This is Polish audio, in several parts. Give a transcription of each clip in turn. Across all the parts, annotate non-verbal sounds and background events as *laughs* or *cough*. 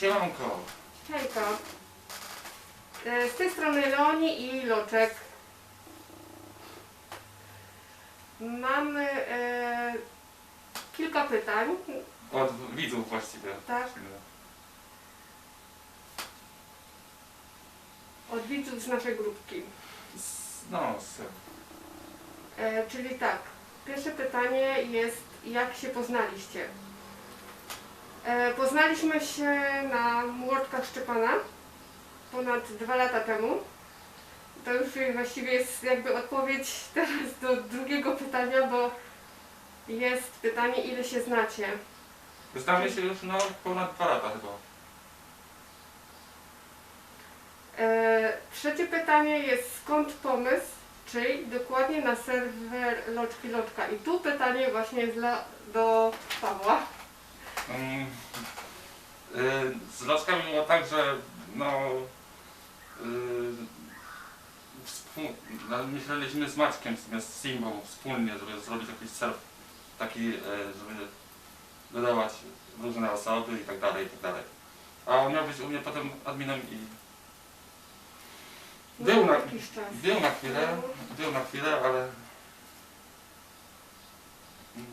Siemanko. Hejka. E, Z tej strony Leoni i Loczek. Mamy e, kilka pytań. Od widzów właściwie. Tak. Od widzów z naszej grupki. Z- No, z, E, czyli tak, pierwsze pytanie jest, jak się poznaliście? E, poznaliśmy się na Młotkach Szczepana ponad dwa lata temu. To już właściwie jest jakby odpowiedź *laughs* teraz do drugiego pytania, bo jest pytanie, ile się znacie. znamy się już no ponad dwa lata chyba. E, trzecie pytanie jest, skąd pomysł, czyli dokładnie na serwer Loczki Loczka. I tu pytanie właśnie jest dla, do Pawła. Y, z loczkami było tak, że no y, no, myśleliśmy z Maćkiem, z Simbą wspólnie, żeby zrobić jakiś serw taki, y, żeby dodawać różne osoby i tak dalej, i tak dalej. A on miał być u mnie potem adminem i Był No, na- jakiś czas. był na chwilę, był na chwilę, ale no. Y,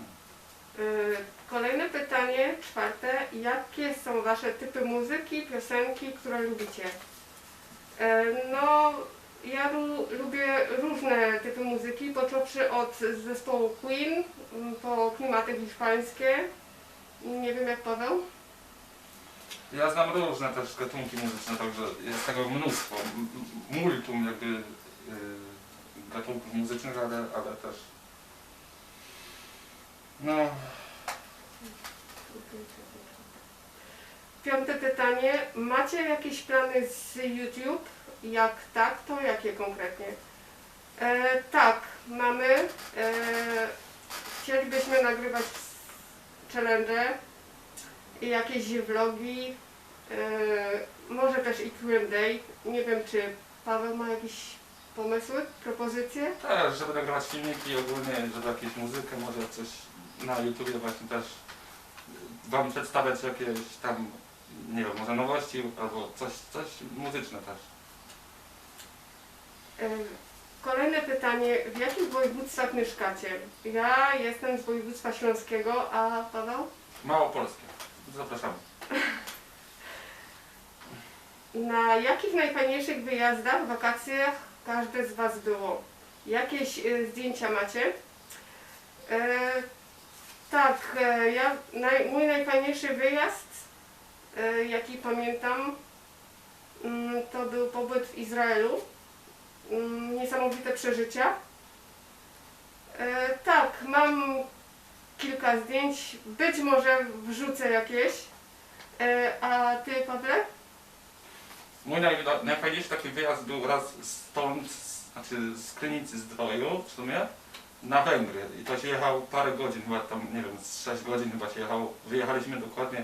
Kolejne pytanie, czwarte. Jakie są Wasze typy muzyki, piosenki, które lubicie? E, No, ja lu- lubię różne typy muzyki, począwszy od zespołu Queen, m, po klimaty hiszpańskie. Nie wiem jak Paweł. Ja znam różne też gatunki muzyczne, także jest tego mnóstwo. Multum jakby y, gatunków muzycznych, ale, ale też. No, Piąte pytanie. Macie jakieś plany z YouTube? Jak tak, to jakie konkretnie? E, tak, mamy. E, chcielibyśmy nagrywać challenge i jakieś vlogi. E, może też i Q&A. Nie wiem, czy Paweł ma jakieś pomysły, propozycje? też, żeby nagrywać filmiki ogólnie, żeby jakieś muzykę, może coś na YouTubie właśnie też Wam przedstawiać jakieś tam, nie wiem, może nowości albo coś, coś muzyczne też. E, Kolejne pytanie. W jakich województwach mieszkacie? Ja jestem z województwa śląskiego, a Paweł? Małopolskie. Zapraszamy. *laughs* Na jakich najfajniejszych wyjazdach, wakacjach każde z Was było? Jakieś e, zdjęcia macie? E, tak, e, ja, naj, mój najfajniejszy wyjazd, e, jaki pamiętam, mm, to był pobyt w Izraelu. Mm, niesamowite przeżycia. E, tak, mam kilka zdjęć, być może wrzucę jakieś. A Ty, Pawle? Mój naj, najfajniejszy taki wyjazd był raz stąd, znaczy z Krynicy z Dwoju w sumie, na Węgry. I to się jechał parę godzin, chyba tam, nie wiem, z 6 godzin chyba się jechał. Wyjechaliśmy dokładnie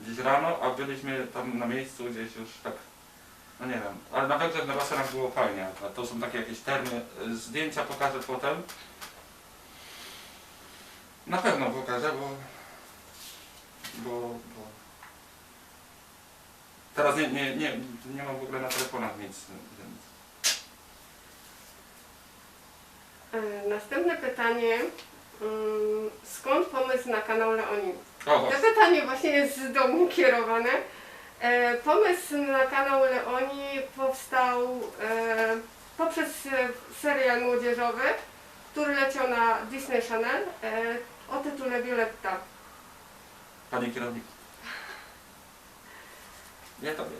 gdzieś rano, a byliśmy tam na miejscu gdzieś już tak, no nie wiem. Ale na Węgrzech na basenach było fajnie. A to są takie jakieś termy. Zdjęcia pokażę potem. Na pewno pokażę, bo... bo, bo Teraz nie, nie, nie, nie mam w ogóle na telefonach nic, więc... E, Następne pytanie. Mm, Skąd pomysł na kanał Leoni? O, To pytanie właśnie jest do mnie kierowane. E, Pomysł na kanał Leoni powstał e, poprzez e, serial młodzieżowy, który leciał na Disney Channel e, o tytule Violetta. Panie kierownik. Nie to wiem.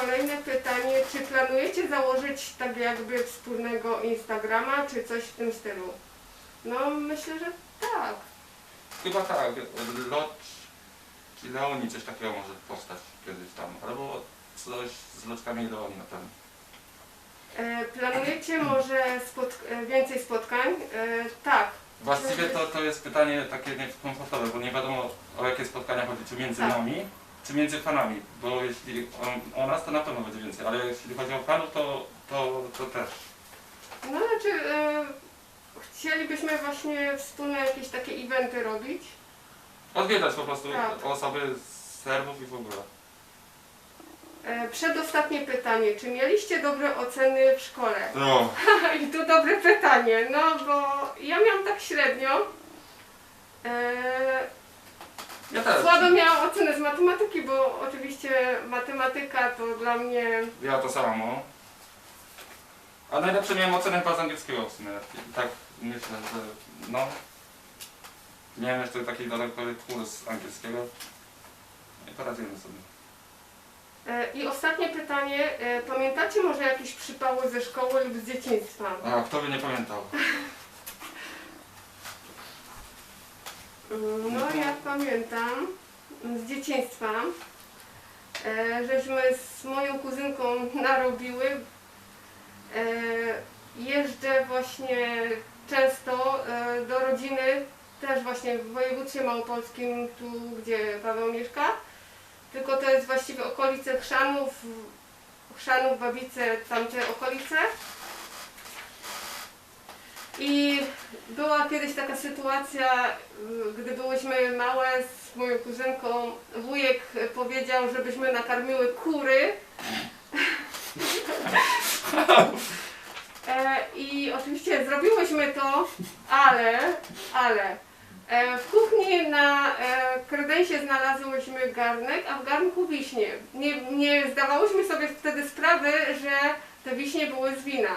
Kolejne pytanie, czy planujecie założyć tak jakby wspólnego Instagrama, czy coś w tym stylu? No myślę, że tak. Chyba tak, lot i Leoni coś takiego może powstać kiedyś tam, albo coś z loczkami Leoni na pewno. E, Planujecie może e, więcej spotkań? E, Tak. Właściwie to, to jest pytanie takie niekomfortowe, bo nie wiadomo o jakie spotkania chodzi, czy między Tak. nami, czy między fanami, bo jeśli o, o nas to na pewno będzie więcej, ale jeśli chodzi o fanów to, to, to też. No znaczy e, chcielibyśmy właśnie wspólne jakieś takie eventy robić. Odwiedzać po prostu Tak. osoby z serwów i w ogóle. E, Przedostatnie pytanie. Czy mieliście dobre oceny w szkole? No, *laughs* I tu dobre pytanie, no bo ja miałam tak średnio. E, ja też. Słabe miałam ocenę z matematyki, bo oczywiście matematyka to dla mnie Ja to samo. A najlepsze miałem ocenę chyba z angielskiego w sumie. I tak myślę, że no. Miałem jeszcze taki dodatkowy kurs angielskiego. I poradziłem sobie. E, I ostatnie pytanie. E, Pamiętacie może jakieś przypały ze szkoły lub z dzieciństwa? A kto by nie pamiętał? *laughs* No ja pamiętam z dzieciństwa, e, żeśmy z moją kuzynką *laughs* narobiły. E, Jeżdżę właśnie często e, do rodziny, też właśnie w województwie małopolskim, tu gdzie Paweł mieszka. Tylko to jest właściwie okolice Chrzanów, Chrzanów, Babice, tamte okolice. I była kiedyś taka sytuacja, y, gdy byłyśmy małe z moją kuzynką, wujek powiedział, żebyśmy nakarmiły kury. E, I oczywiście zrobiłyśmy to, ale, ale e, w kuchni na e, kredensie znalazłyśmy garnek, a w garnku wiśnie. Nie, nie zdawałyśmy sobie wtedy sprawy, że te wiśnie były z wina.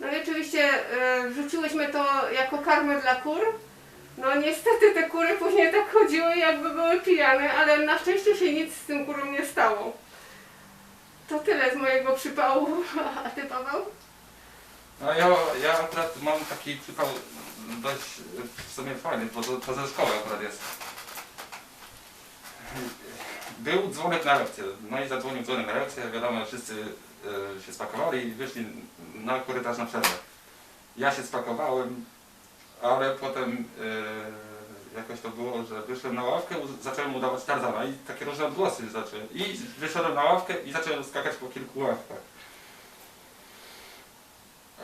No i oczywiście e, wrzuciłyśmy to jako karmę dla kur. No niestety te kury później tak chodziły, jakby były pijane, ale na szczęście się nic z tym kurom nie stało. To tyle z mojego przypału. *laughs* A ty Paweł? No ja, ja akurat mam taki przypał dość w sumie fajny, bo to, to ze szkoły akurat jest. Był dzwonek na lekcję, no i zadzwonił dzwonek na lekcję, wiadomo, wszyscy e, się spakowali i wyszli na korytarz na przerwę. Ja się spakowałem, ale potem e, jakoś to było, że wyszedłem na ławkę, zacząłem udawać Tarzana i takie różne odgłosy zacząłem. I wyszedłem na ławkę i zacząłem skakać po kilku ławkach.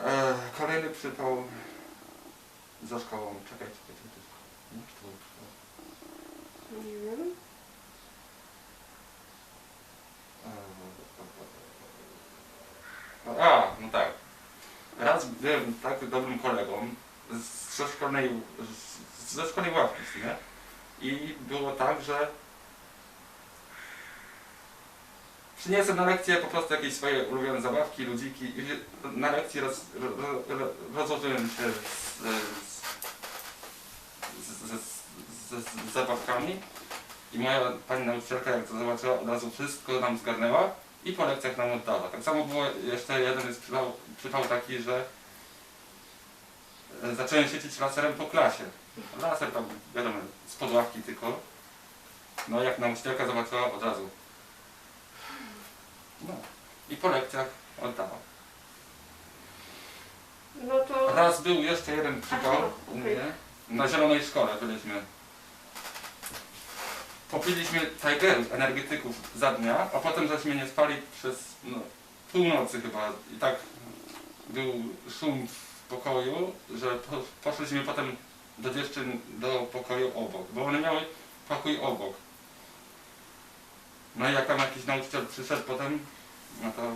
E, kolejny przypał za szkołą. Czekaj, czekaj, czekaj. Przypał? Nie wiem. E, A, no tak. Raz byłem tak dobrym kolegą z- ze szkolnej, ze szkolnej ławki, w. I było tak, że przyniosłem na lekcję po prostu jakieś swoje ulubione zabawki, ludziki i na lekcji roz, ro, ro, ro, rozłożyłem się z, z, z, z, z zabawkami i moja pani nauczycielka jak to zobaczyła od razu wszystko nam zgarnęła i po lekcjach nam oddała. Tak samo było jeszcze jeden jest przypał, przypał taki, że e, zacząłem świecić laserem po klasie. Laser tam, wiadomo, z podławki tylko. No jak nauczycielka zobaczyła od razu. No. I po lekcjach oddała. No to... Raz był jeszcze jeden przypał u mnie. Na zielonej szkole byliśmy. Popiliśmy Tigerów, energetyków za dnia, a potem żeśmy nie spali przez no, północy chyba. I tak był szum w pokoju, że po, poszliśmy potem do dziewczyn do pokoju obok, bo one miały pokój obok. No i jak tam jakiś nauczyciel przyszedł potem, no to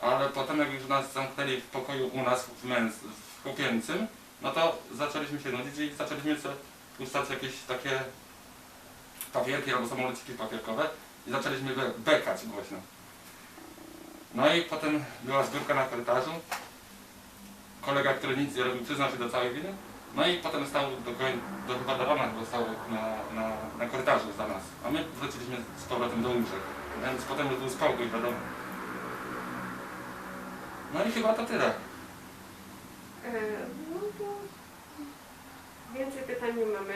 ale potem jak już nas zamknęli w pokoju u nas w, męs- w no to zaczęliśmy się nudzić i zaczęliśmy sobie puszczać jakieś takie papierki albo samolociki papierkowe i zaczęliśmy be bekać głośno. No i potem była zbiórka na korytarzu. Kolega, który nic nie robił, przyznał się do całej winy. No i potem stał do, do chyba do chyba stał na, na, na korytarzu za nas. A my wróciliśmy z powrotem do łóżek. Więc potem już był spokój, wiadomo. No i chyba to tyle. E, no to... Więcej pytań nie mamy.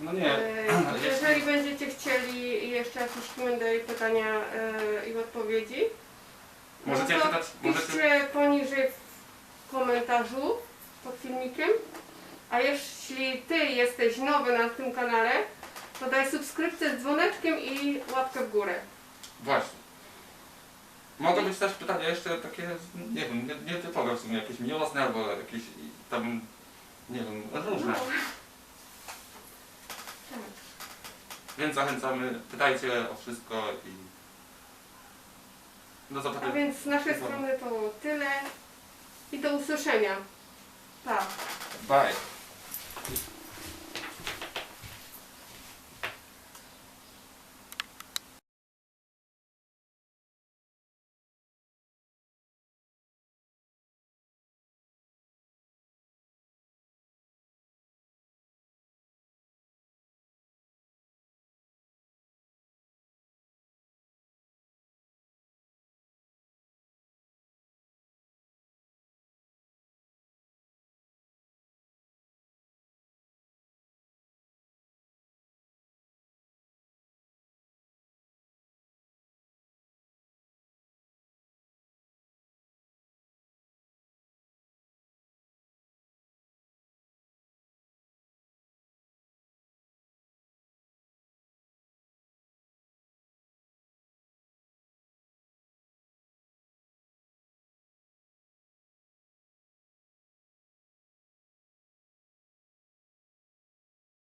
No nie. E, Jeżeli będziecie chcieli jeszcze jakieś Q&A, pytania e, i odpowiedzi, Możecie no to pytać, możecie... piszcie poniżej w komentarzu pod filmikiem. A jeśli Ty jesteś nowy na tym kanale, to daj subskrypcję z dzwoneczkiem i łapkę w górę. Właśnie. Mogą być też pytania jeszcze takie, nie wiem, nie- nietypowe w sumie, jakieś miłosne albo jakieś tam, nie wiem, różne. No, Więc zachęcamy, pytajcie o wszystko i do A zobaczenia. więc z naszej strony to tyle i do usłyszenia. Pa. Bye.